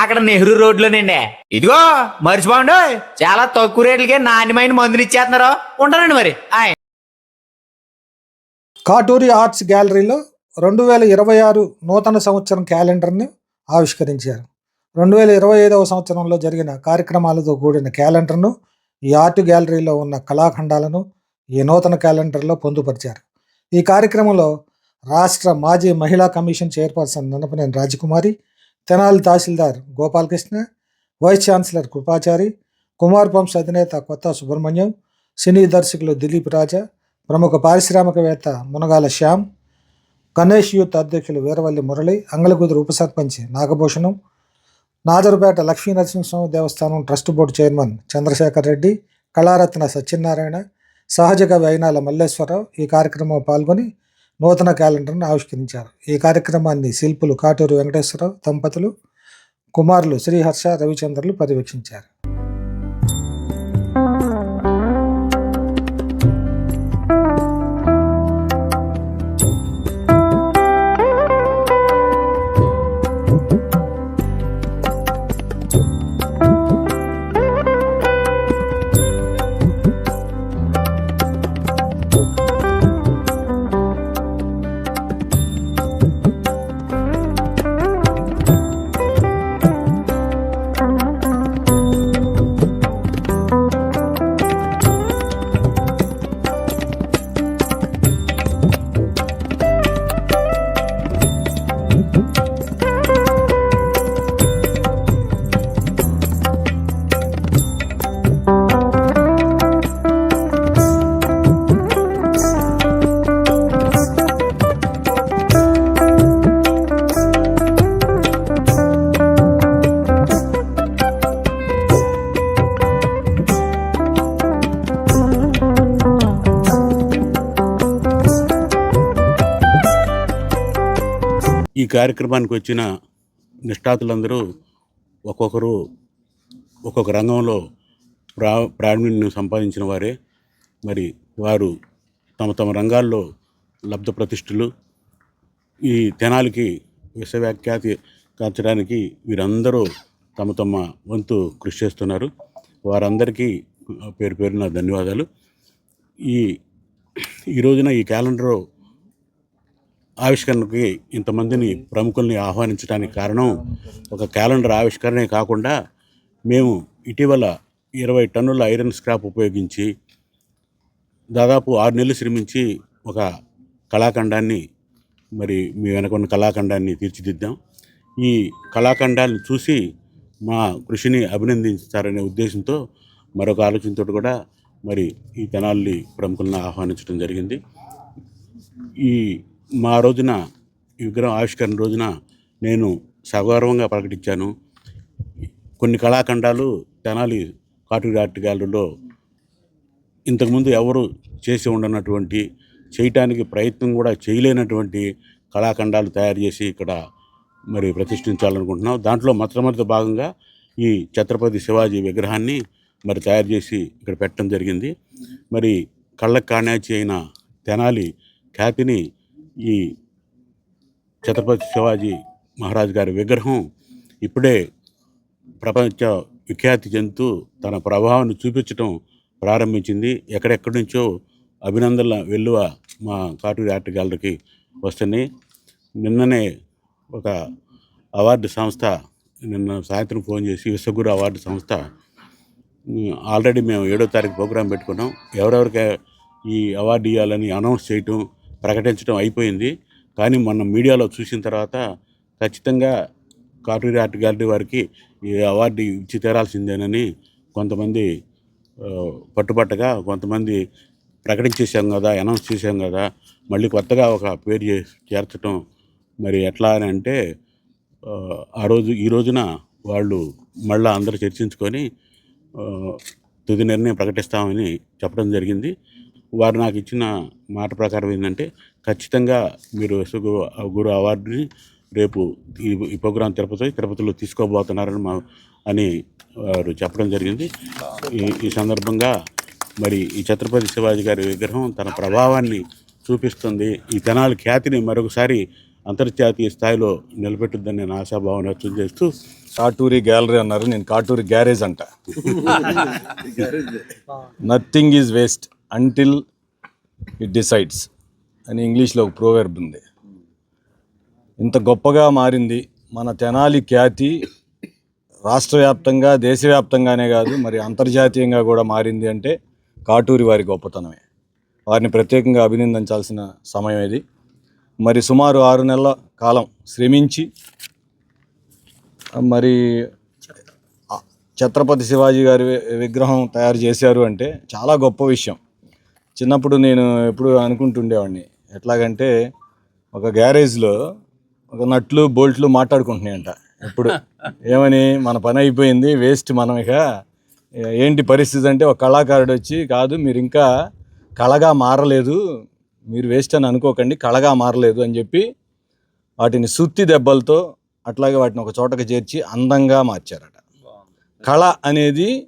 అక్కడ నెహ్రూ రోడ్లోనండి ఇదిగో మర్చిపోండు. చాలా తక్కువ రేట్లకే నాణ్యమైన మందులు ఇచ్చేస్తున్నారు. ఉంటానండి మరి. ఆయ్. కాటూరి ఆర్ట్స్ గ్యాలరీలో రెండు వేల ఇరవై ఆరు నూతన సంవత్సరం క్యాలెండర్ని ఆవిష్కరించారు. రెండు వేల ఇరవై ఐదవ సంవత్సరంలో జరిగిన కార్యక్రమాలతో కూడిన క్యాలెండర్ను ఈ ఆర్ట్ గ్యాలరీలో ఉన్న కళాఖండాలను ఈ నూతన క్యాలెండర్లో పొందుపరిచారు. ఈ కార్యక్రమంలో రాష్ట్ర మాజీ మహిళా కమిషన్ చైర్పర్సన్ నన్నపనేని రాజకుమారి తెనాలి తహసీల్దార్ Gopalakrishna vice chancellor Krupachari Kumar pumps అధినేత కొత్త సుబ్రహ్మణ్యం సినీ దర్శకులు దిలీప్ రాజా ప్రముఖ పారిశ్రామికవేత్త మునగాల శ్యామ్ గణేష్ యూత్ అధ్యక్షులు వీరవల్లి మురళి అంగళకుదురు ఉప సర్పంచ్ నాగభూషణం నాజరుపేట లక్ష్మీ నరసింహస్వామి దేవస్థానం trust board chairman Chandrasekhar Reddy Kalaratna Satyanarayana సహజ కవి అయినాల మల్లేశ్వరరావు ఈ కార్యక్రమంలో పాల్గొని నూతన క్యాలెండర్ను ఆవిష్కరించారు. ఈ కార్యక్రమాన్ని శిల్పులు కాటూరు వెంకటేశ్వరరావు దంపతులు కుమారులు శ్రీహర్ష రవిచంద్రులు పర్యవేక్షించారు. కార్యక్రమానికి వచ్చిన నిష్ఠాతులందరూ ఒక్కొక్కరు ఒక్కొక్క రంగంలో ప్రా ప్రావీణ్యం సంపాదించిన వారే. మరి వారు తమ తమ రంగాల్లో లబ్ధ ప్రతిష్ఠలు ఈ తెనాలికి విశ్వవ్యాఖ్యాతి కాల్చడానికి వీరందరూ తమ తమ వంతు కృషి చేస్తున్నారు. వారందరికీ పేరు పేరున ధన్యవాదాలు. ఈ ఈ రోజున ఈ క్యాలెండర్ ఆవిష్కరణకి ఇంతమందిని ప్రముఖుల్ని ఆహ్వానించడానికి కారణం ఒక క్యాలెండర్ ఆవిష్కరణే కాకుండా మేము ఇటీవల ఇరవై టన్నుల ఐరన్ స్క్రాప్ ఉపయోగించి దాదాపు ఆరు నెలలు శ్రమించి ఒక కళాఖండాన్ని మరి మీ వెనక ఉన్న కళాఖండాన్ని తీర్చిదిద్దాం. ఈ కళాఖండాన్ని చూసి మా కృషిని అభినందించారనే ఉద్దేశంతో మరొక ఆలోచనతో కూడా మరి ఈ తెనాలి ప్రముఖులను ఆహ్వానించడం జరిగింది. ఈ మా రోజున ఈ విగ్రహం ఆవిష్కరణ రోజున నేను సగౌరవంగా ప్రకటించాను. కొన్ని కళాఖండాలు తెనాలి కాటూరి ఆర్ట్ గ్యాలరీలో ఇంతకుముందు ఎవరు చేసి ఉండనటువంటి చేయటానికి ప్రయత్నం కూడా చేయలేనటువంటి కళాఖండాలు తయారు చేసి ఇక్కడ మరి ప్రతిష్ఠించాలనుకుంటున్నాం. దాంట్లో మొట్టమొదటి భాగంగా ఈ ఛత్రపతి శివాజీ విగ్రహాన్ని మరి తయారు చేసి ఇక్కడ పెట్టడం జరిగింది. మరి కళ్ళకు కాణాచి అయిన తెనాలి ఖ్యాతిని ఈ ఛత్రపతి శివాజీ మహారాజ్ గారి విగ్రహం ఇప్పుడే ప్రపంచ విఖ్యాతి చెందుతూ తన ప్రభావాన్ని చూపించడం ప్రారంభించింది. ఎక్కడెక్కడి నుంచో అభినందనల వెల్లువ మా కాటూరి ఆర్ట్ గ్యాలరీకి వస్తున్నాయి. నిన్ననే ఒక అవార్డు సంస్థ నిన్న సాయంత్రం ఫోన్ చేసి విశ్వగురు అవార్డు సంస్థ ఆల్రెడీ మేము ఏడో తారీఖు ప్రోగ్రాం పెట్టుకున్నాం. ఎవరెవరికి ఈ అవార్డు ఇవ్వాలని అనౌన్స్ చేయటం ప్రకటించడం అయిపోయింది. కానీ మొన్న మీడియాలో చూసిన తర్వాత ఖచ్చితంగా కాటూరి ఆర్ట్ గ్యాలరీ వారికి ఈ అవార్డు ఇచ్చి తీరాల్సిందేనని కొంతమంది పట్టుపట్టగా పట్టుబట్టగా కొంతమంది ప్రకటించేసాం కదా అనౌన్స్ చేసాం కదా మళ్ళీ కొత్తగా ఒక పేరు చేర్చడం మరి ఎట్లా అని అంటే ఆ, రోజు ఈ రోజున వాళ్ళు మళ్ళీ అందరూ చర్చించుకొని తుది నిర్ణయం ప్రకటిస్తామని చెప్పడం జరిగింది. వారు నాకు ఇచ్చిన మాట ప్రకారం ఏంటంటే ఖచ్చితంగా మీరు యశోగు గురు అవార్డుని రేపు ఈ ఈ ప్రోగ్రాం తిరుపతి తిరుపతిలో తీసుకోబోతున్నారని మా అని వారు చెప్పడం జరిగింది. ఈ ఈ సందర్భంగా మరి ఈ ఛత్రపతి శివాజీ గారి విగ్రహం తన ప్రభావాన్ని చూపిస్తుంది. ఈ తెనాలి ఖ్యాతిని మరొకసారి అంతర్జాతీయ స్థాయిలో నిలబెట్టుద్దని నేను ఆశాభావం వ్యక్తం చేస్తూ కాటూరి గ్యాలరీ అన్నారు. నేను కాటూరి గ్యారేజ్ అంట. Nothing is waste until it decides అని ఇంగ్లీష్లో ఒక ప్రోవెర్బ్ ఉంది. ఇంత గొప్పగా మారింది మన తెనాలి ఖ్యాతి రాష్ట్ర వ్యాప్తంగా దేశవ్యాప్తంగానే కాదు మరి అంతర్జాతీయంగా కూడా మారింది అంటే కాటూరి వారి గొప్పతనమే. వారిని ప్రత్యేకంగా అభినందించాల్సిన సమయం ఇది. మరి సుమారు ఆరు నెలల కాలం శ్రమించి మరి ఛత్రపతి శివాజీ గారి విగ్రహం తయారు చేశారు అంటే చాలా గొప్ప విషయం. చిన్నప్పుడు నేను ఎప్పుడు అనుకుంటుండేవాడిని. ఎట్లాగంటే ఒక గ్యారేజ్లో ఒక నట్లు బోల్ట్లు మాట్లాడుకుంటున్నాయంట ఎప్పుడు. ఏమని మన పని అయిపోయింది వేస్ట్ మనం ఇక. ఏంటి పరిస్థితి అంటే ఒక కళాకారుడు వచ్చి కాదు మీరు ఇంకా కళగా మారలేదు మీరు వేస్ట్ అని అనుకోకండి కళగా మారలేదు అని చెప్పి వాటిని సుత్తి దెబ్బలతో అట్లాగే వాటిని ఒక చోటకి చేర్చి అందంగా మార్చారట. కళ అనేది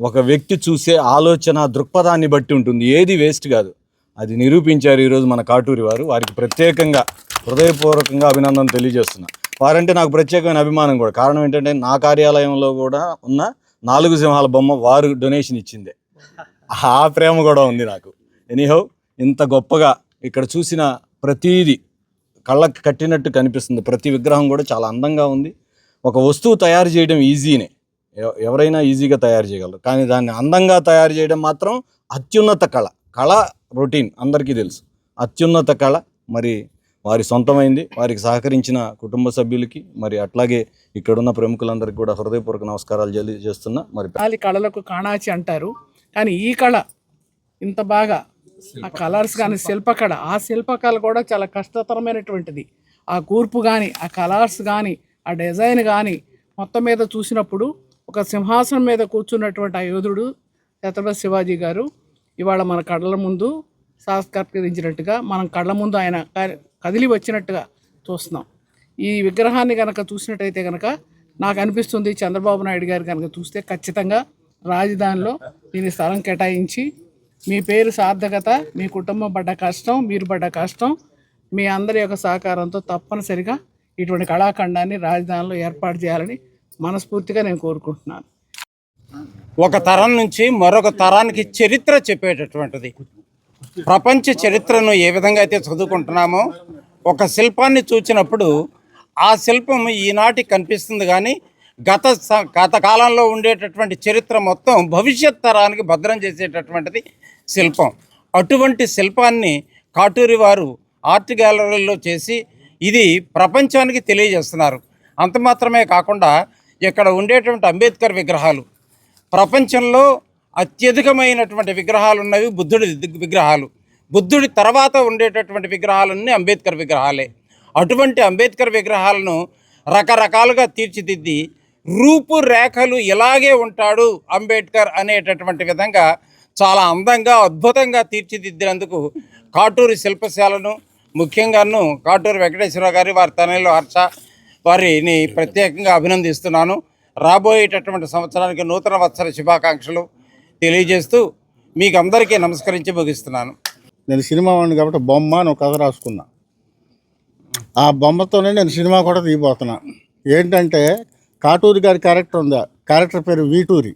ఒక వ్యక్తి చూసే ఆలోచన దృక్పథాన్ని బట్టి ఉంటుంది. ఏది వేస్ట్ కాదు. అది నిరూపించారు ఈరోజు మన కాటూరి వారు. వారికి ప్రత్యేకంగా హృదయపూర్వకంగా అభినందన తెలియజేస్తున్నా. వారంటే నాకు ప్రత్యేకమైన అభిమానం కూడా. కారణం ఏంటంటే నా కార్యాలయంలో కూడా ఉన్న నాలుగు సింహాల బొమ్మ వారు డొనేషన్ ఇచ్చిందే. ఆ ప్రేమ కూడా ఉంది నాకు. ఎనీహౌ ఇంత గొప్పగా ఇక్కడ చూసిన ప్రతీది కళ్ళకు కట్టినట్టు కనిపిస్తుంది. ప్రతి విగ్రహం కూడా చాలా అందంగా ఉంది. ఒక వస్తువు తయారు చేయడం ఈజీనే. ఎవరైనా ఈజీగా తయారు చేయగలరు. కానీ దాన్ని అందంగా తయారు చేయడం మాత్రం అత్యున్నత కళ. కళ రొటీన్ అందరికీ తెలుసు. అత్యున్నత కళ. మరి వారి సొంతమైంది. వారికి సహకరించిన కుటుంబ సభ్యులకి మరి అట్లాగే ఇక్కడున్న ప్రముఖులందరికీ కూడా హృదయపూర్వక నమస్కారాలు తెలియజేస్తున్నా. మరి గాలి కళలకు కాణాచి అంటారు. కానీ ఈ కళ ఇంత బాగా ఆ కలర్స్ కానీ శిల్పకళ ఆ శిల్పకళ కూడా చాలా కష్టతరమైనటువంటిది. ఆ కూర్పు కానీ ఆ కలర్స్ కానీ ఆ డిజైన్ కానీ మొత్తం మీద చూసినప్పుడు ఒక సింహాసనం మీద కూర్చున్నటువంటి ఆ యోధుడు ఛత్రపతి శివాజీ గారు ఇవాళ మన కళ్ళ ముందు సాస్కరించినట్టుగా మనం కళ్ళ ముందు ఆయన కదిలి వచ్చినట్టుగా చూస్తున్నాం. ఈ విగ్రహాన్ని కనుక చూసినట్టయితే కనుక నాకు అనిపిస్తుంది చంద్రబాబు నాయుడు గారు కనుక చూస్తే ఖచ్చితంగా రాజధానిలో దీని స్థలం కేటాయించి మీ పేరు సార్థకత మీ కుటుంబం పడ్డ కష్టం మీరు పడ్డ కష్టం మీ అందరి యొక్క సహకారంతో తప్పనిసరిగా ఇటువంటి కళాఖండాన్ని రాజధానిలో ఏర్పాటు చేయాలని మనస్ఫూర్తిగా నేను కోరుకుంటున్నాను. ఒక తరం నుంచి మరొక తరానికి చరిత్ర చెప్పేటటువంటిది. ప్రపంచ చరిత్రను ఏ విధంగా అయితే చదువుకుంటున్నామో ఒక శిల్పాన్ని చూచినప్పుడు ఆ శిల్పం ఈనాటి కనిపిస్తుంది కానీ గత గత కాలంలో ఉండేటటువంటి చరిత్ర మొత్తం భవిష్యత్ తరానికి భద్రం చేసేటటువంటిది శిల్పం. అటువంటి శిల్పాన్ని కాటూరి వారు ఆర్ట్ గ్యాలరీలో చేసి ఇది ప్రపంచానికి తెలియజేస్తున్నారు. అంత మాత్రమే కాకుండా ఇక్కడ ఉండేటువంటి అంబేద్కర్ విగ్రహాలు. ప్రపంచంలో అత్యధికమైనటువంటి విగ్రహాలు ఉన్నవి బుద్ధుడి విగ్రహాలు. బుద్ధుడి తర్వాత ఉండేటటువంటి విగ్రహాలన్నీ అంబేద్కర్ విగ్రహాలే. అటువంటి అంబేద్కర్ విగ్రహాలను రకరకాలుగా తీర్చిదిద్ది రూపురేఖలు ఇలాగే ఉంటాడు అంబేద్కర్ అనేటటువంటి విధంగా చాలా అందంగా అద్భుతంగా తీర్చిదిద్దినందుకు కాటూరి శిల్పశాలను ముఖ్యంగాను కాటూరు వెంకటేశ్వర గారి వారి తనలో హర్ష వారిని ప్రత్యేకంగా అభినందిస్తున్నాను. రాబోయేటటువంటి సంవత్సరానికి నూతన వత్సర శుభాకాంక్షలు తెలియజేస్తూ మీకు అందరికీ నమస్కరించి ముగిస్తున్నాను. నేను సినిమా వాడిని కాబట్టి బొమ్మ అని ఒక కథ రాసుకున్నా. ఆ బొమ్మతోనే నేను సినిమా కూడా తీయబోతున్నా. ఏంటంటే కాటూరి గారి క్యారెక్టర్ ఉందా? క్యారెక్టర్ పేరు వీటూరి.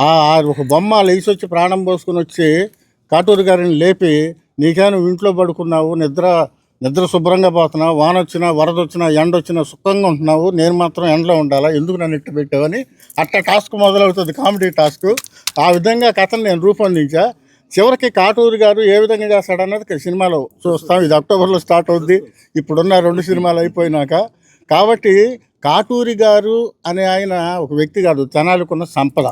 ఆ ఒక బొమ్మ లేచి వచ్చి ప్రాణం పోసుకుని వచ్చి కాటూరి గారిని లేపి నీకేను ఇంట్లో పడుకున్నావు నిద్ర నిద్ర శుభ్రంగా పోతున్నావు వాన వచ్చినా వరద వచ్చినా ఎండ వచ్చినా సుఖంగా ఉంటున్నావు నేను మాత్రం ఎండలో ఉండాలా? ఎందుకు నన్ను ఇట్టు పెట్టావని? అట్లా టాస్క్ మొదలవుతుంది కామెడీ టాస్క్. ఆ విధంగా కథను నేను రూపొందించా. చివరికి కాటూరి గారు ఏ విధంగా చేస్తాడన్నది సినిమాలో చూస్తాం. ఇది అక్టోబర్లో స్టార్ట్ అవుద్ది. ఇప్పుడున్న రెండు సినిమాలు అయిపోయినాక. కాబట్టి కాటూరి గారు అనే ఆయన ఒక వ్యక్తి కాదు తెనాలకున్న సంపద.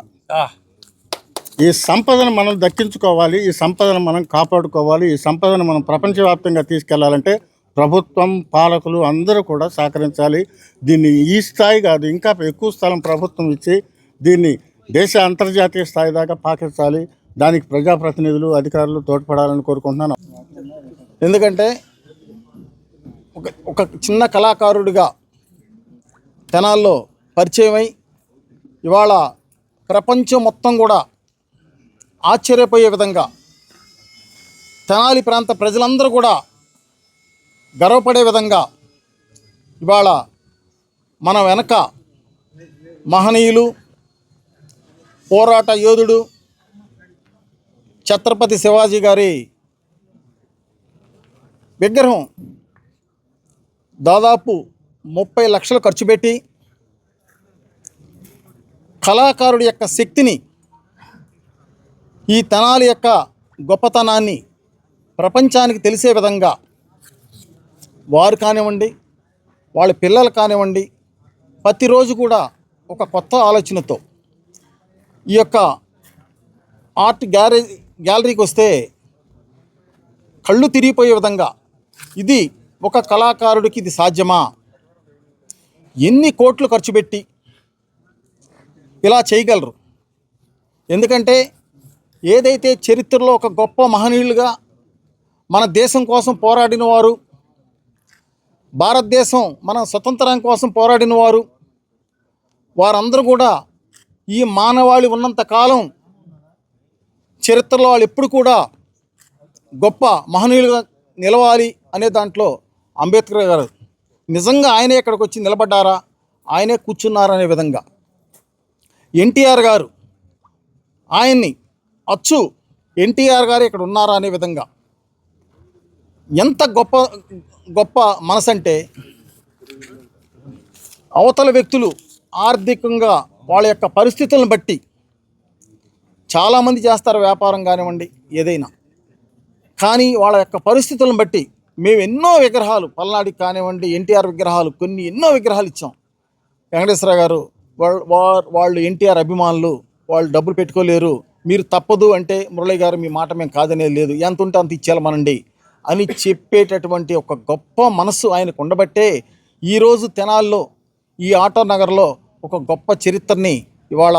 ఈ సంపదను మనం దక్కించుకోవాలి ఈ సంపదను మనం కాపాడుకోవాలి ఈ సంపదను మనం ప్రపంచవ్యాప్తంగా తీసుకెళ్ళాలంటే ప్రభుత్వం పాలకులు అందరూ కూడా సహకరించాలి. దీన్ని ఈ స్థాయి కాదు ఇంకా ఎక్కువ స్థలం ప్రభుత్వం ఇచ్చి దీన్ని దేశ అంతర్జాతీయ స్థాయి దాకా పాకించాలి. దానికి ప్రజాప్రతినిధులు అధికారులు తోడ్పడాలని కోరుకుంటున్నాను. ఎందుకంటే ఒక ఒక చిన్న కళాకారుడిగా తెనాల్లో పరిచయమై ఇవాళ ప్రపంచం మొత్తం కూడా ఆశ్చర్యపోయే విధంగా తెనాలి ప్రాంత ప్రజలందరూ కూడా గర్వపడే విధంగా ఇవాళ మన వెనక మహనీయులు పోరాట యోధుడు ఛత్రపతి శివాజీ గారి విగ్రహం దాదాపు ముప్పై లక్షలు ఖర్చు పెట్టి కళాకారుడి యొక్క శక్తిని ఈ తనాల యొక్క గొప్పతనాన్ని ప్రపంచానికి తెలిసే విధంగా వారు కానివ్వండి వాళ్ళ పిల్లలు కానివ్వండి ప్రతిరోజు కూడా ఒక కొత్త ఆలోచనతో ఈ యొక్క ఆర్ట్ గ్యారేజ్ గ్యాలరీకి వస్తే కళ్ళు తిరిగిపోయే విధంగా ఇది ఒక కళాకారుడికి ఇది సాధ్యమా? ఎన్ని కోట్లు ఖర్చు పెట్టి ఇలా చేయగలరు? ఎందుకంటే ఏదైతే చరిత్రలో ఒక గొప్ప మహనీయులుగా మన దేశం కోసం పోరాడిన వారు భారతదేశం మన స్వతంత్రం కోసం పోరాడిన వారు వారందరూ కూడా ఈ మానవాళి ఉన్నంత కాలం చరిత్రలో వాళ్ళు ఎప్పుడు కూడా గొప్ప మహనీయులుగా నిలవాలి అనే దాంట్లో అంబేద్కర్ గారు నిజంగా ఆయనే ఇక్కడికి వచ్చి నిలబడ్డారా? ఆయనే కూర్చున్నారనే విధంగా. ఎన్టీఆర్ గారు ఆయన్ని అచ్చు ఎన్టీఆర్ గారు ఇక్కడ ఉన్నారా అనే విధంగా. ఎంత గొప్ప గొప్ప మనసంటే అవతల వ్యక్తులు ఆర్థికంగా వాళ్ళ యొక్క పరిస్థితులను బట్టి చాలామంది చేస్తారు వ్యాపారం కానివ్వండి ఏదైనా. కానీ వాళ్ళ యొక్క పరిస్థితులను బట్టి మేము ఎన్నో విగ్రహాలు పల్నాడికి కానివ్వండి ఎన్టీఆర్ విగ్రహాలు కొన్ని ఎన్నో విగ్రహాలు ఇచ్చాం. వెంకటేశ్వర గారు వాళ్ళు వాళ్ళు ఎన్టీఆర్ అభిమానులు వాళ్ళు డబ్బులు పెట్టుకోలేరు మీరు తప్పదు అంటే మురళి గారు మీ మాట మేము కాదనేది లేదు. ఎంత ఉంటే అంత ఇచ్చేయాలమనండి అని చెప్పేటటువంటి ఒక గొప్ప మనస్సు ఆయనకు ఉండబట్టే ఈరోజు తెనాల్లో ఈ ఆటో నగర్లో ఒక గొప్ప చరిత్రని ఇవాళ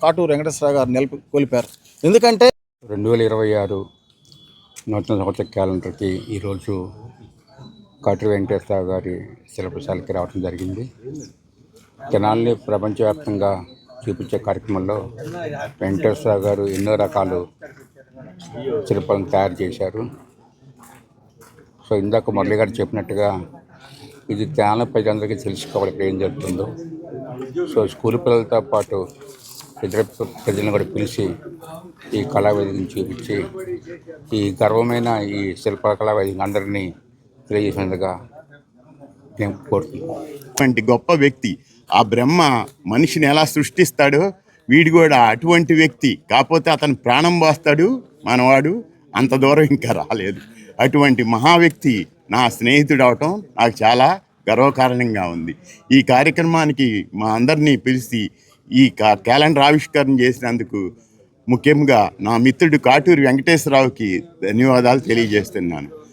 కాటూరు వెంకటేశ్వర గారు నిలిపి కోల్పారు ఎందుకంటే రెండు వేల ఇరవై ఆరు నూతన సంవత్సర క్యాలెండర్కి ఈరోజు కాటూరు వెంకటేశ్వర గారి శిల్పశాలకి రావడం జరిగింది. తెనాల్ని ప్రపంచవ్యాప్తంగా చూపించే కార్యక్రమంలో వెంకటేశ్వర గారు ఎన్నో రకాలు శిల్పాలను తయారు చేశారు. సో ఇందాక మురళి గారు చెప్పినట్టుగా ఇది ధ్యాన ప్రజలందరికీ తెలుసుకోవాలి ఇక్కడ ఏం జరుగుతుందో. సో స్కూల్ పిల్లలతో పాటు ఇతర ప్రజలను కూడా పిలిచి ఈ కళావేదికను చూపించి ఈ గర్వమైన ఈ శిల్ప వేదిక అందరినీ తెలియజేసినందుగా నేను కోరుతున్నాను గొప్ప వ్యక్తి ఆ బ్రహ్మ మనిషిని ఎలా సృష్టిస్తాడో వీడు కూడా అటువంటి వ్యక్తి. కాకపోతే అతను ప్రాణం పోస్తాడు మనవాడు అంత దూరం ఇంకా రాలేదు. అటువంటి మహా వ్యక్తి నా స్నేహితుడు అవటం నాకు చాలా గర్వకారణంగా ఉంది. ఈ కార్యక్రమానికి మా అందరినీ పిలిచి ఈ కా- క్యాలెండర్ ఆవిష్కరణ చేసినందుకు ముఖ్యంగా నా మిత్రుడు కాటూరి వెంకటేశ్వరరావుకి ధన్యవాదాలు తెలియజేస్తున్నాను.